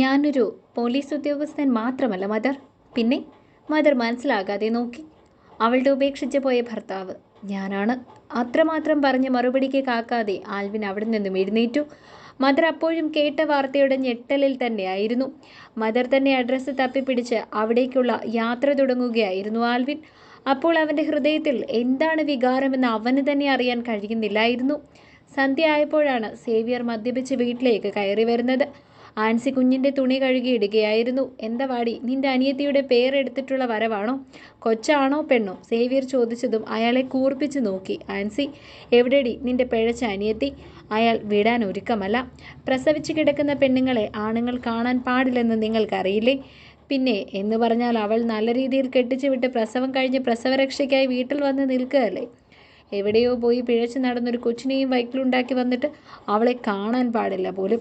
ഞാനൊരു പോലീസ് ഉദ്യോഗസ്ഥൻ മാത്രമല്ല മദർ. പിന്നെ മദർ മനസ്സിലാകാതെ നോക്കി. അവളുടെ ഉപേക്ഷിച്ച് പോയ ഭർത്താവ്. ഞാനാണ് അത്രമാത്രം പറഞ്ഞ് മറുപടിക്ക് കാക്കാതെ ആൽവിൻ അവിടെ നിന്നും എഴുന്നേറ്റു. മദർ അപ്പോഴും കേട്ട വാർത്തയുടെ ഞെട്ടലിൽ തന്നെയായിരുന്നു. മദർ തന്നെ അഡ്രസ്സ് തപ്പിപ്പിടിച്ച് അവിടേക്കുള്ള യാത്ര തുടങ്ങുകയായിരുന്നു ആൽവിൻ. അപ്പോൾ അവന്റെ ഹൃദയത്തിൽ എന്താണ് വികാരമെന്ന് അവന് തന്നെ അറിയാൻ കഴിയുന്നില്ലായിരുന്നു. സന്ധ്യ ആയപ്പോഴാണ് സേവിയർ മദ്യപിച്ച് വീട്ടിലേക്ക് കയറി വരുന്നത്. ആൻസി കുഞ്ഞിന്റെ തുണി കഴുകിയിടുകയായിരുന്നു എന്താ വാടി നിന്റെ അനിയത്തിയുടെ പേരെടുത്തിട്ടുള്ള വരവാണോ? കൊച്ചാണോ പെണ്ണോ? സേവിയർ ചോദിച്ചതും അയാളെ കൂർപ്പിച്ചു നോക്കി. ആൻസി എവിടെടി നിന്റെ പിഴച്ച അനിയത്തി? അയാൾ വിടാൻ ഒരുക്കമല്ല. പ്രസവിച്ചു കിടക്കുന്ന പെണ്ണുങ്ങളെ ആണുങ്ങൾ കാണാൻ പാടില്ലെന്ന് നിങ്ങൾക്കറിയില്ലേ? പിന്നെ എന്ന് പറഞ്ഞാൽ അവൾ നല്ല രീതിയിൽ കെട്ടിച്ചു വിട്ട് പ്രസവം കഴിഞ്ഞ് പ്രസവരക്ഷയ്ക്കായി വീട്ടിൽ വന്ന് നിൽക്കുകയല്ലേ? എവിടെയോ പോയി പിഴച്ചു നടന്നൊരു കൊച്ചിനെയും വയറ്റിലുണ്ടാക്കി വന്നിട്ട് അവളെ കാണാൻ പാടില്ല പോലും.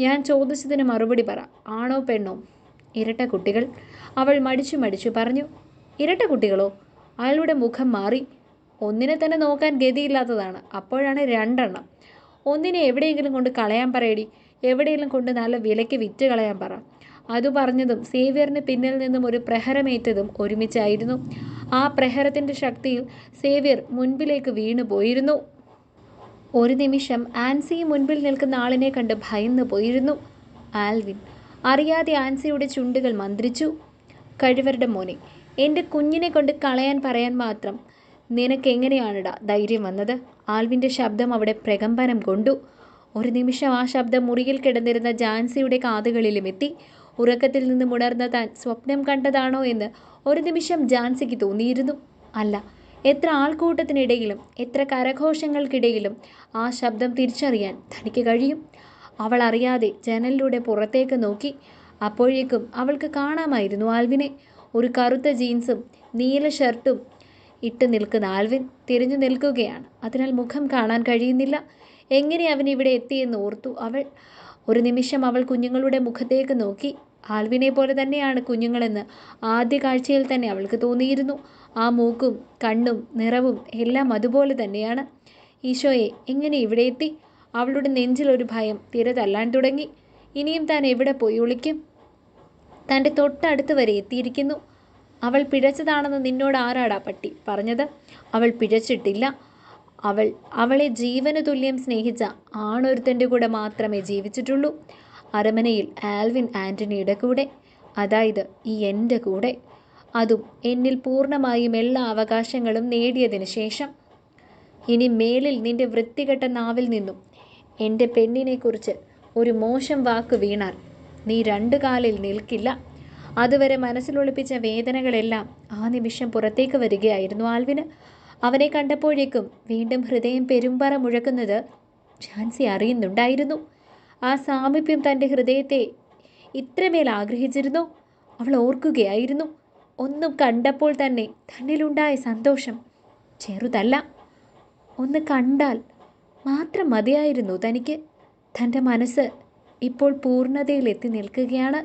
ഞാൻ ചോദിച്ചതിന് മറുപടി പറ. ആണോ പെണ്ണോ? ഇരട്ട കുട്ടികൾ. അവൾ മടിച്ചു മടിച്ചു പറഞ്ഞു ഇരട്ട കുട്ടികളോ? അയാളുടെ മുഖം മാറി. ഒന്നിനെ തന്നെ നോക്കാൻ ഗതിയില്ലാത്തതാണ്. അപ്പോഴാണ് രണ്ടെണ്ണം. ഒന്നിനെ എവിടെയെങ്കിലും കൊണ്ട് കളയാൻ പറയടി. എവിടെയെങ്കിലും കൊണ്ട് നല്ല വിലയ്ക്ക് വിറ്റ് കളയാൻ പറ. അതു പറഞ്ഞതും സേവ്യറിന് പിന്നിൽ നിന്നും ഒരു പ്രഹരമേറ്റതും ഒരുമിച്ചായിരുന്നു. ആ പ്രഹരത്തിന്റെ ശക്തിയിൽ സേവ്യർ മുൻപിലേക്ക് വീണു പോയിരുന്നു ഒരു നിമിഷം ആൻസി മുൻപിൽ നിൽക്കുന്ന ആളിനെ കണ്ട് ഭയന്നു പോയിരുന്നു. ആൽവിൻ. അറിയാതെ ആൻസിയുടെ ചുണ്ടുകൾ മന്ത്രിച്ചു. കഴിവരുടെ മോനെ എന്റെ കുഞ്ഞിനെ കൊണ്ട് കളയാൻ പറയാൻ മാത്രം നിനക്ക് എങ്ങനെയാണിടാ ധൈര്യം വന്നത്? ആൽവിന്റെ ശബ്ദം അവിടെ പ്രകമ്പനം കൊണ്ടു. ഒരു നിമിഷം ആ ശബ്ദം മുറിയിൽ കിടന്നിരുന്ന ജാൻസിയുടെ കാതുകളിലും എത്തി. ഉറക്കത്തിൽ നിന്ന് ഉണർന്ന താൻ സ്വപ്നം കണ്ടതാണോ എന്ന് ഒരു നിമിഷം ജാൻസിക്ക് തോന്നിയിരുന്നു. അല്ല എത്ര ആൾക്കൂട്ടത്തിനിടയിലും എത്ര കരഘോഷങ്ങൾക്കിടയിലും ആ ശബ്ദം തിരിച്ചറിയാൻ തനിക്ക് കഴിയും. അവൾ അറിയാതെ ജനലിലൂടെ പുറത്തേക്ക് നോക്കി. അപ്പോഴേക്കും അവൾക്ക് കാണാമായിരുന്നു ആൽവിനെ. ഒരു കറുത്ത ജീൻസും നീല ഷർട്ടും ഇട്ട് നിൽക്കുന്ന ആൽവിൻ തിരിഞ്ഞു നിൽക്കുകയാണ്. അതിനാൽ മുഖം കാണാൻ കഴിയുന്നില്ല. എങ്ങനെ അവൻ ഇവിടെ എത്തിയെന്ന് ഓർത്തു അവൾ. ഒരു നിമിഷം അവൾ കുഞ്ഞുങ്ങളുടെ മുഖത്തേക്ക് നോക്കി. ആൽവിനെ പോലെ തന്നെയാണ് കുഞ്ഞുങ്ങളെന്ന് ആദ്യ കാഴ്ചയിൽ തന്നെ അവൾക്ക് തോന്നിയിരുന്നു. ആ മൂക്കും കണ്ണും നിറവും എല്ലാം അതുപോലെ തന്നെയാണ്. ഈശോയെ എങ്ങനെ ഇവിടെ എത്തി? അവളുടെ നെഞ്ചിലൊരു ഭയം തിര തല്ലാൻ തുടങ്ങി. ഇനിയും താൻ എവിടെ പോയി ഒളിക്കും? തന്റെ തൊട്ടടുത്ത് വരെ എത്തിയിരിക്കുന്നു. അവൾ പിഴച്ചതാണെന്ന് നിന്നോട് ആരാടാ പട്ടി പറഞ്ഞത്? അവൾ പിഴച്ചിട്ടില്ല. അവൾ അവളെ ജീവന് തുല്യം സ്നേഹിച്ച ആണൊരുത്തന്റെ കൂടെ മാത്രമേ ജീവിച്ചിട്ടുള്ളൂ. അരമനയിൽ ആൽവിൻ ആന്റണിയുടെ കൂടെ. അതായത് ഈ എന്റെ കൂടെ. അതും എന്നിൽ പൂർണമായും എല്ലാ അവകാശങ്ങളും നേടിയതിന് ശേഷം. ഇനി മേലിൽ നിന്റെ വൃത്തികെട്ട നാവിൽ നിന്നും എന്റെ പെണ്ണിനെക്കുറിച്ച് ഒരു മോശം വാക്ക് വീണാൽ നീ രണ്ടു കാലിൽ നിൽക്കില്ല. അതുവരെ മനസ്സിലൊളിപ്പിച്ച വേദനകളെല്ലാം ആ നിമിഷം പുറത്തേക്ക് വരികയായിരുന്നു ആൽവിന്. അവനെ കണ്ടപ്പോഴേക്കും വീണ്ടും ഹൃദയം പെരുമ്പറ മുഴക്കുന്നത് ഝാൻസി അറിയുന്നുണ്ടായിരുന്നു. ആ സാമീപ്യം തന്റെ ഹൃദയത്തെ ഇത്രമേൽ ആഗ്രഹിച്ചിരുന്നു? അവൾ ഓർക്കുകയായിരുന്നു. ഒന്നും കണ്ടപ്പോൾ തന്നെ തന്നിലുണ്ടായ സന്തോഷം ചെറുതല്ല. ഒന്ന് കണ്ടാൽ മാത്രം മതിയായിരുന്നു തനിക്ക്. തന്റെ മനസ്സ് ഇപ്പോൾ പൂർണതയിൽ എത്തി നിൽക്കുകയാണ്.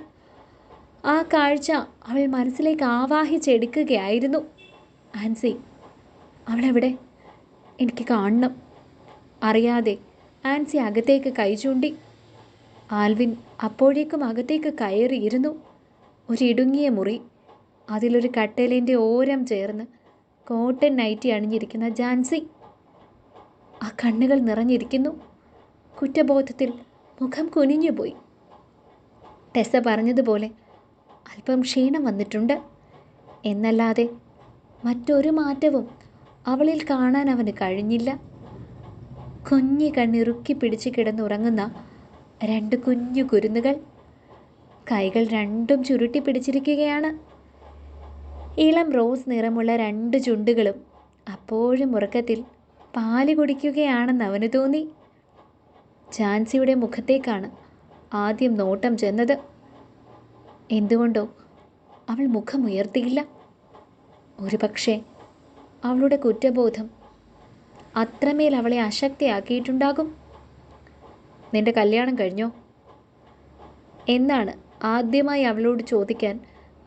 ആ കാഴ്ച അവൾ മനസ്സിലേക്ക് ആവാഹിച്ചെടുക്കുകയായിരുന്നു. ആൻസി അവളെവിടെ? എനിക്ക് കാണണം. അറിയാതെ ആൻസി അകത്തേക്ക് കൈ ചൂണ്ടി. ആൽവിൻ അപ്പോഴേക്കും അകത്തേക്ക് കയറിയിരുന്നു. ഒരിടുങ്ങിയ മുറി. അതിലൊരു കട്ടലിന്റെ ഓരം ചേർന്ന് കോട്ടൺ നൈറ്റി അണിഞ്ഞിരിക്കുന്ന ജാൻസി. ആ കണ്ണുകൾ നിറഞ്ഞിരിക്കുന്നു. കുറ്റബോധത്തിൽ മുഖം കുനിഞ്ഞുപോയി ടെസ പറഞ്ഞതുപോലെ അല്പം ക്ഷീണം വന്നിട്ടുണ്ട്. എന്നല്ലാതെ മറ്റൊരു മാറ്റവും അവളിൽ കാണാൻ അവന് കഴിഞ്ഞില്ല. കുഞ്ഞി കണ്ണിറുക്കി പിടിച്ച് കിടന്നുറങ്ങുന്ന രണ്ട് കുഞ്ഞു കുരുന്നുകൾ കൈകൾ രണ്ടും ചുരുട്ടി പിടിച്ചിരിക്കുകയാണ്. ഇളം റോസ് നിറമുള്ള രണ്ട് ചുണ്ടുകളും അപ്പോഴും ഉറക്കത്തിൽ പാൽ കുടിക്കുകയാണെന്ന് അവന് തോന്നി. ഝാൻസിയുടെ മുഖത്തേക്കാണ് ആദ്യം നോട്ടം ചെന്നത്. എന്തുകൊണ്ടോ അവൾ മുഖമുയർത്തിയില്ല. ഒരുപക്ഷെ അവളുടെ കുറ്റബോധം അത്രമേൽ അവളെ അശക്തിയാക്കിയിട്ടുണ്ടാകും. നിന്റെ കല്യാണം കഴിഞ്ഞോ? എന്നാണ് ആദ്യമായി അവളോട് ചോദിക്കാൻ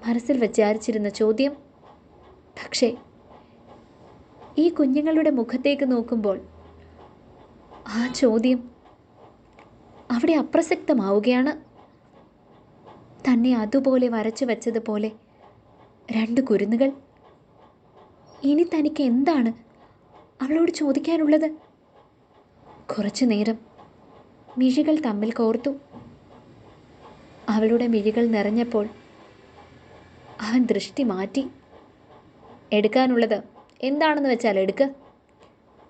മനസ്സിൽ വിചാരിച്ചിരുന്ന ചോദ്യം. പക്ഷേ ഈ കുഞ്ഞുങ്ങളുടെ മുഖത്തേക്ക് നോക്കുമ്പോൾ ആ ചോദ്യം അവിടെ അപ്രസക്തമാവുകയാണ്. തന്നെ അതുപോലെ വരച്ചു വെച്ചതുപോലെ രണ്ട് കുരുന്നുകൾ. ഇനി തനിക്ക് എന്താണ് അവളോട് ചോദിക്കാനുള്ളത്? കുറച്ചു നേരം മിഴികൾ തമ്മിൽ കോർത്തു. അവളുടെ മിഴികൾ നിറഞ്ഞപ്പോൾ അവൻ ദൃഷ്ടി മാറ്റി. എടുക്കാനുള്ളത് എന്താണെന്ന് വെച്ചാൽ എടുക്ക്.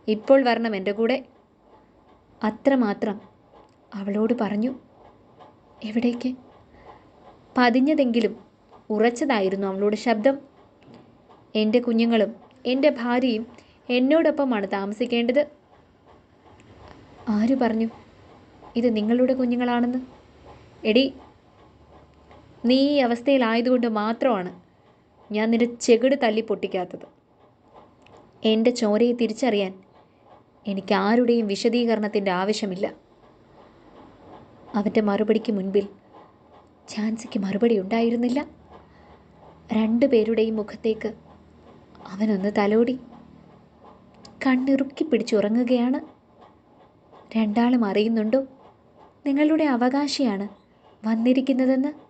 ഇപ്പോൾ വരണം എന്റെ കൂടെ. അത്രമാത്രം അവളോട് പറഞ്ഞു. എവിടേക്ക്? പതിഞ്ഞതെങ്കിലും ഉറച്ചതായിരുന്നു അവളോട് ശബ്ദം. എന്റെ കുഞ്ഞുങ്ങളും എന്റെ ഭാര്യയും എന്നോടൊപ്പമാണ് താമസിക്കേണ്ടത്. ആര് പറഞ്ഞു? ഇത് നിങ്ങളുടെ കുഞ്ഞുങ്ങളാണെന്ന്. എടി നീ ഈ അവസ്ഥയിലായതുകൊണ്ട് മാത്രമാണ് ഞാൻ നിന്റെ ചെകിട് തല്ലി പൊട്ടിക്കാത്തത്. എന്റെ ചോരയെ തിരിച്ചറിയാൻ എനിക്ക് ആരുടെയും വിശദീകരണത്തിന്റെ ആവശ്യമില്ല. അവന്റെ മറുപടിക്ക് മുൻപിൽ ഝാൻസിക്ക് മറുപടി ഉണ്ടായിരുന്നില്ല. രണ്ടു പേരുടെയും മുഖത്തേക്ക് അവനൊന്ന് തലോടി കണ്ണിറുക്കി പിടിച്ചുറങ്ങുകയാണ് രണ്ടാളും അറിയുന്നുണ്ടോ നിങ്ങളുടെ അവകാശിയാണ് വന്നിരിക്കുന്നതെന്ന്?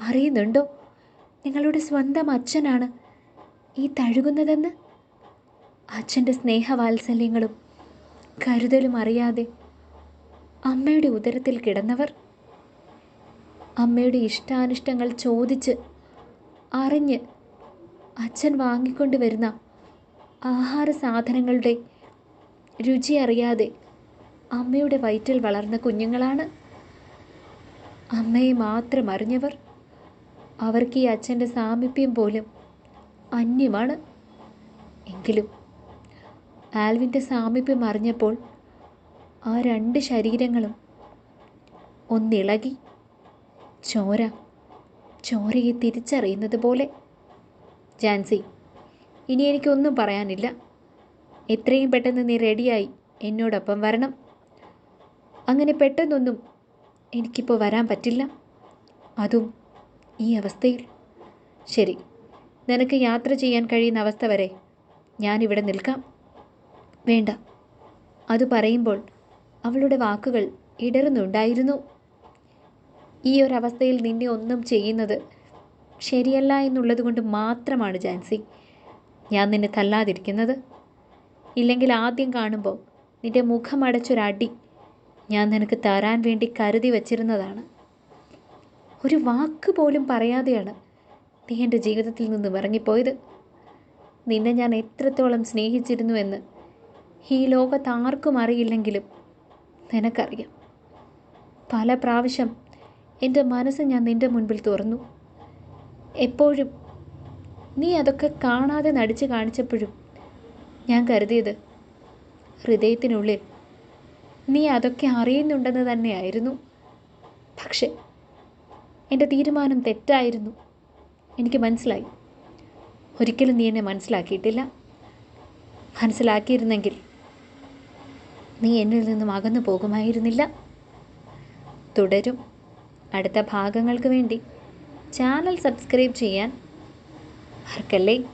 അറിയുന്നുണ്ടോ? നിങ്ങളുടെ സ്വന്തം അച്ഛനാണ് ഈ തഴുകുന്നതെന്ന്? അച്ഛന്റെ സ്നേഹവാത്സല്യങ്ങളും കരുതലും അറിയാതെ അമ്മയുടെ ഉദരത്തിൽ കിടന്നവർ അമ്മയുടെ ഇഷ്ടാനിഷ്ടങ്ങൾ ചോദിച്ച് അറിഞ്ഞ് അച്ഛൻ വാങ്ങിക്കൊണ്ടുവരുന്ന ആഹാര സാധനങ്ങളുടെ രുചി അറിയാതെ അമ്മയുടെ വയറ്റിൽ വളർന്ന കുഞ്ഞുങ്ങളാണ്. അമ്മയെ മാത്രം അറിഞ്ഞവർ അവർക്ക് ഈ അച്ഛന്റെ സാമീപ്യം പോലും അന്യമാണ്. എങ്കിലും ആൽവിന്റെ സാമീപ്യം അറിഞ്ഞപ്പോൾ ആ രണ്ട് ശരീരങ്ങളും ഒന്നിളകി ചോര ചോരയെ തിരിച്ചറിയുന്നത് പോലെ. ജാൻസി ഇനി എനിക്കൊന്നും പറയാനില്ല. എത്രയും പെട്ടെന്ന് നീ റെഡിയായി എന്നോടൊപ്പം വരണം. അങ്ങനെ പെട്ടെന്നൊന്നും എനിക്കിപ്പോൾ വരാൻ പറ്റില്ല. അതും ഈ അവസ്ഥയിൽ? ശരി നിനക്ക് യാത്ര ചെയ്യാൻ കഴിയുന്ന അവസ്ഥ വരെ ഞാൻ ഇവിടെ നിൽക്കാം. വേണ്ട. അത് പറയുമ്പോൾ അവളുടെ വാക്കുകൾ ഇടറുന്നുണ്ടായിരുന്നു. ഈ ഒരവസ്ഥയിൽ നിന്നെ ഒന്നും ചെയ്യുന്നത് ശരിയല്ല എന്നുള്ളത് കൊണ്ട് മാത്രമാണ് ജാൻസി. ഞാൻ നിന്നെ തല്ലാതിരിക്കുന്നത്. ഇല്ലെങ്കിൽ ആദ്യം കാണുമ്പോൾ നിന്റെ മുഖമടച്ചൊരടി ഞാൻ നിനക്ക് തരാൻ വേണ്ടി കരുതി വച്ചിരുന്നതാണ്. ഒരു വാക്ക് പോലും പറയാതെയാണ് നീ എന്റെ ജീവിതത്തിൽ നിന്നും ഇറങ്ങിപ്പോയത് നിന്നെ ഞാൻ എത്രത്തോളം സ്നേഹിച്ചിരുന്നുവെന്ന് ഈ ലോകത്ത് ആർക്കും അറിയില്ലെങ്കിലും നിനക്കറിയാം. പല പ്രാവശ്യം എന്റെ മനസ്സ് ഞാൻ നിന്റെ മുൻപിൽ തുറന്നു. എപ്പോഴും നീ അതൊക്കെ കാണാതെ നടിച്ച് കാണിച്ചപ്പോഴും ഞാൻ കരുതിയത് ഹൃദയത്തിനുള്ളിൽ നീ അതൊക്കെ അറിയുന്നുണ്ടെന്ന് തന്നെയായിരുന്നു. പക്ഷേ എന്റെ തീരുമാനം തെറ്റായിരുന്നു. എനിക്ക് മനസ്സിലായി. ഒരിക്കലും നീ എന്നെ മനസ്സിലാക്കിയിട്ടില്ല. മനസ്സിലാക്കിയിരുന്നെങ്കിൽ നീ എന്നിൽ നിന്നും അകന്നു പോകുമായിരുന്നില്ല. തുടരും. അടുത്ത ഭാഗങ്ങൾക്ക് വേണ്ടി ചാനൽ സബ്സ്ക്രൈബ് ചെയ്യാൻ മറക്കല്ലേ?